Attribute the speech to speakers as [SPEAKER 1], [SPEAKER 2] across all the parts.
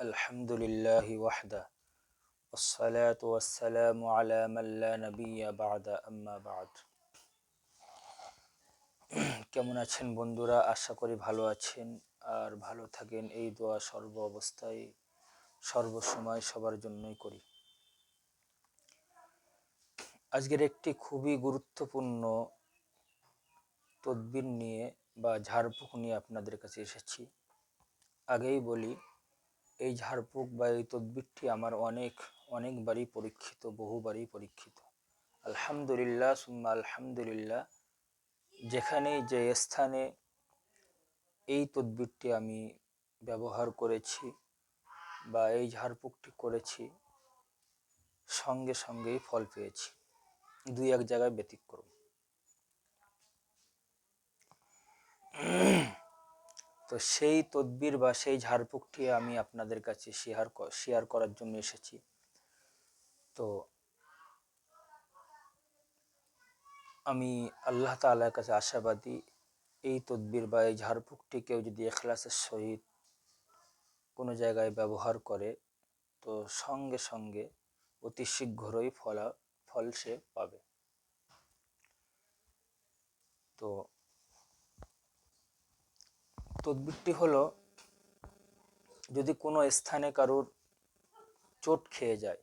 [SPEAKER 1] الحمد لله وحده والصلاة والسلام على من لا نبي بعد أما بعد কেমন আছেন বন্ধুরা আশা করি ভালো আছেন আর ভালো থাকেন এই দোয়া সর্ব অবস্থায় সর্বসময় সবার জন্যই করি আজকের একটি খুবই গুরুত্বপূর্ণ তদবির নিয়ে বা ঝাড়ফুঁক নিয়ে আপনাদের কাছে এসেছি আগেই বলি এই ঝাড়ফুঁক বা এই তদবিরটি আমার অনেক, অনেকবারই পরীক্ষিত, বহুবারই পরীক্ষিত। আলহামদুলিল্লাহ, সুম্মা আলহামদুলিল্লাহ যেখানে যে স্থানে এই তদবিরটি আমি ব্যবহার করেছি বা এই ঝাড়ফুঁকটি করেছি, সঙ্গে সঙ্গেই ফল পেয়েছি। দুই এক জায়গায় ব্যতিক্রম। তো সেই তদবির বা সেই ঝাড়ফুঁকটি আমি আপনাদের কাছে শেয়ার শেয়ার করার জন্য এসেছি। তো আমি আল্লাহ তালার কাছে আশাবাদী, এই তদবির বা এই ঝাড়ফুঁকটি কেউ যদি এখলাসের সহিত কোনো জায়গায় ব্যবহার করে, তো সঙ্গে সঙ্গে অতি শীঘ্রই ফলা, ফল সে পাবে। তো তদবিরটি হলো যদি কোনো স্থানে কারোর চোট খেয়ে যায়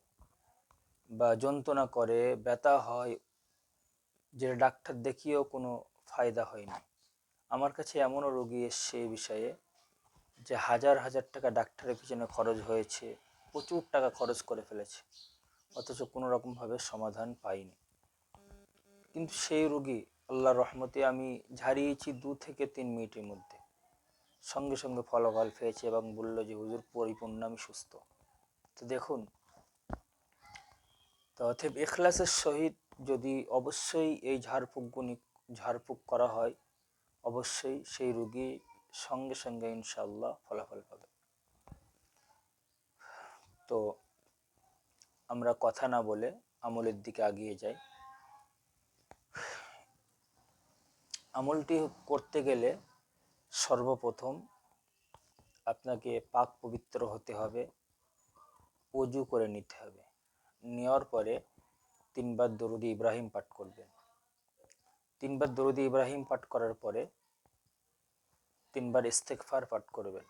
[SPEAKER 1] বা যন্ত্রণা করে, ব্যথা হয় যেটা ডাক্তার দেখিয়েও কোনো ফায়দা হয়নি আমার কাছে এমনও রোগী এসছে এই বিষয়ে যে হাজার হাজার টাকা ডাক্তারের পিছনে খরচ হয়েছে, প্রচুর টাকা খরচ করে ফেলেছে, অথচ কোনো রকমভাবে সমাধান পাইনি। কিন্তু সেই রোগী, আল্লাহর রহমতে আমি ঝাড়িয়েছি দু থেকে তিন মিনিটের মধ্যে। সঙ্গে সঙ্গে ফলাফল পেয়েছে এবং বলল যে, হুজুর, পরিপূর্ণ, আমি সুস্থ। তো দেখুন, তো অথব এখলাসের সহিত যদি অবশ্যই এই ঝাড়ফুঁকগুনি ঝাড়ফুঁক করা হয়, অবশ্যই সেই রুগী সঙ্গে সঙ্গে ইনশাল্লাহ ফলাফল পাবে। তো আমরা কথা না বলে আমলের দিকে আগিয়ে যাই। আমলটি করতে গেলে সর্বপ্রথম আপনাকে পাক পবিত্র হতে হবে, অজু করে নিতে হবে। নেওয়ার পরে তিনবার দরুদি ইব্রাহিম পাঠ করবেন। তিনবার দরুদি ইব্রাহিম পাঠ করার পরে তিনবার ইস্তেকফার পাঠ করবেন।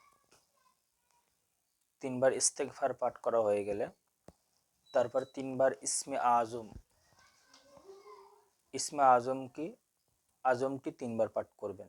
[SPEAKER 1] তিনবার ইস্তেকফার পাঠ করা হয়ে গেলে তারপর তিনবার ইসমে আজম। ইসমে আজম কি আজমটি তিনবার পাঠ করবেন।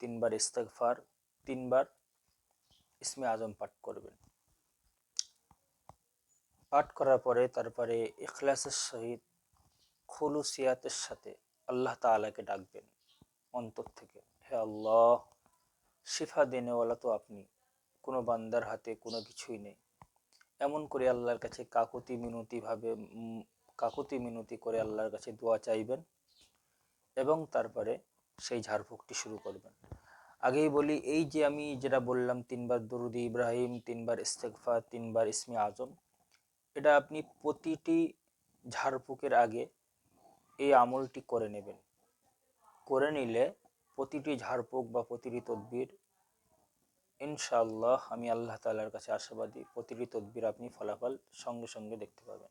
[SPEAKER 1] তিনবার ইস্তেকফার তিনবার ইসমে আজম পাঠ করবেন। পাঠ করার পরে তারপরে ইখলাসের সহিত খুলুসিয়াতের সাথে আল্লাহ তালাকে ডাকবেন অন্তর থেকে। হে আল্লাহ, শিফা দেনেওয়ালা তো আপনি, কোনো বান্দার হাতে কোনো কিছুই নেই। এমন করে আল্লাহর কাছে কাকুতি মিনতিভাবে কাকুতি মিনতি করে আল্লাহর কাছে দোয়া চাইবেন এবং তারপরে সেই ঝাড়ফুঁকটি শুরু করবেন। আগেই বলি, এই যে আমি যেটা বললাম, তিনবার দরুদি ইব্রাহিম, তিনবার ইস্তেকফা তিনবার ইসমি আজম, এটা আপনি প্রতিটি ঝাড়ফুঁকের আগে এই আমলটি করে নেবেন। করে নিলে প্রতিটি ঝাড়ফুঁক বা প্রতিটি তদবির, ইনশাআল্লাহ আমি আল্লাহ তালার কাছে আশাবাদী, প্রতিটি তদবির আপনি ফলাফল সঙ্গে সঙ্গে দেখতে পাবেন।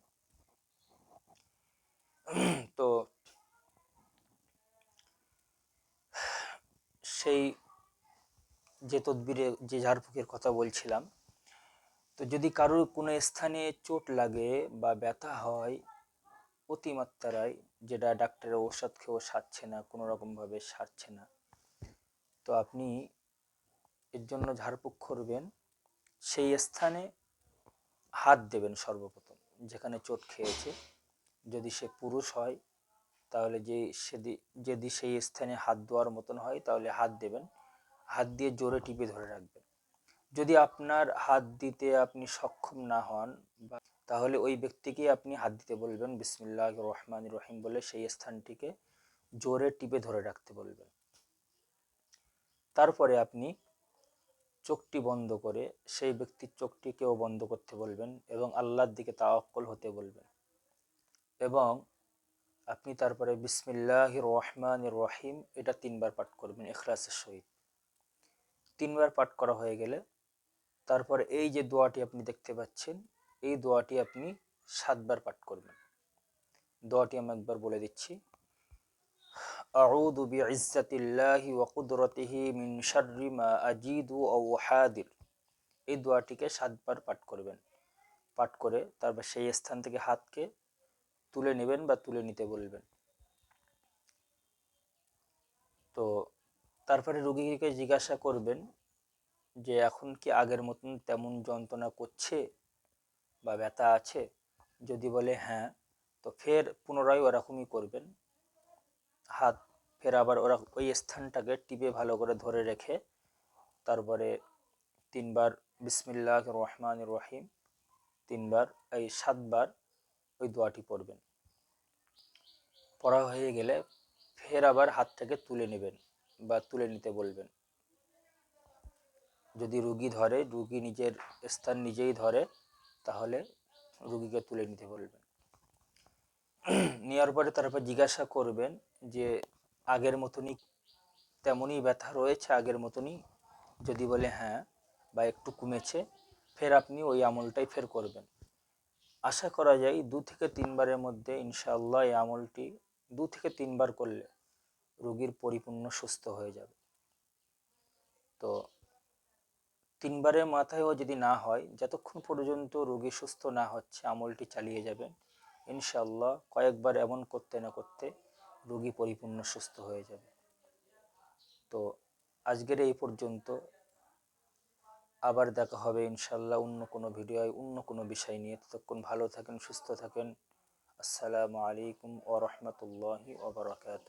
[SPEAKER 1] তো, সেই যে তদবিরে, যে ঝাড়ফুঁকের কথা বলছিলাম, তো যদি কারোর কোনো স্থানে চোট লাগে বা ব্যথা হয় অতিমাত্রায় যেটা ডাক্তারের ঔষধ খেয়েও সারছে না, কোনো রকমভাবে সারছে না, তো আপনি এর জন্য ঝাড়ফুঁক করবেন। সেই স্থানে হাত দেবেন সর্বপ্রথম, যেখানে চোট খেয়েছে। যদি সে পুরুষ হয়, তাহলে যে সেদি, যদি সেই স্থানে হাত দেওয়ার মতন হয়, তাহলে হাত দেবেন। হাত দিয়ে জোরে টিপে ধরে রাখবেন। যদি আপনার হাত দিতে আপনি সক্ষম না হন, বা তাহলে ওই ব্যক্তিকে আপনি হাত দিতে বলবেন বিসমিল্লাহ রহমান রহিম বলে সেই স্থানটিকে জোরে টিপে ধরে রাখতে বলবেন। তারপরে আপনি চোখটি বন্ধ করে সেই ব্যক্তির চোখটিকেও বন্ধ করতে বলবেন এবং আল্লাহর দিকে তাওয়াক্কল হতে বলবেন। এবং আপনি তারপরে বিসমিল্লাহ রহমান রহিম এটা তিনবার পাঠ করবেন এখলাসের সহিত। তিনবার পাঠ করা হয়ে গেলে তারপরে এই যে দোয়াটি আপনি দেখতে পাচ্ছেন এই দোয়াটি আপনি সাতবার পাঠ করবেন দোয়াটি আমি একবার বলে দিচ্ছি أعوذ بعزة الله وقدرته من شر ما أجيد أو حاضر এই দোয়াটিকে সাতবার পাঠ করবেন পাঠ করে তারপর সেই স্থান থেকে হাতকে তুলে নেবেন বা তুলে নিতে বলবেন তারপরে রুগীকে জিজ্ঞাসা করবেন যে, এখন কি আগের মতন তেমন যন্ত্রণা করছে বা ব্যথা আছে? যদি বলে হ্যাঁ তো ফের পুনরায় ওরকমই করবেন। হাত ফের আবার ওরা ওই স্থানটাকে টিপে ভালো করে ধরে রেখে তারপরে তিনবার বিসমিল্লাহ রহমান রহিম তিনবার, এই সাতবার ওই দোয়াটি পড়বেন। পড়া হয়ে গেলে ফের আবার হাতটাকে তুলে নেবেন। বা তুলে নিতে বলবেন। যদি রুগী ধরে, রুগী নিজের স্থান নিজেই ধরে, তাহলে রুগীকে তুলে নিতে বলবেন। নেওয়ার পরে তারপর জিজ্ঞাসা করবেন যে, আগের মতনই তেমনই ব্যথা রয়েছে, আগের মতনই? যদি বলে হ্যাঁ বা একটু কমেছে, ফের আপনি ওই আমলটাই ফের করবেন। আশা করা যায় দু থেকে তিনবারের মধ্যে ইনশাআল্লাহ এই আমলটি দু থেকে তিনবার করলে রোগীর পরিপূর্ণ সুস্থ হয়ে যাবে। তো তিনবারের মাথায়ও যদি না হয়, যতক্ষণ পর্যন্ত রোগী সুস্থ না হচ্ছে, আমলটি চালিয়ে যাবেন ইনশাল্লাহ কয়েকবার এমন করতে না করতে রোগী পরিপূর্ণ সুস্থ হয়ে যাবে। তো আজকের এই পর্যন্ত। আবার দেখা হবে ইনশাল্লাহ অন্য কোনো ভিডিও অন্য কোনো বিষয় নিয়ে। ততক্ষণ ভালো থাকেন, সুস্থ থাকেন। আসসালামু আলাইকুম ও রহমতুল্লাহি ওবরাকাত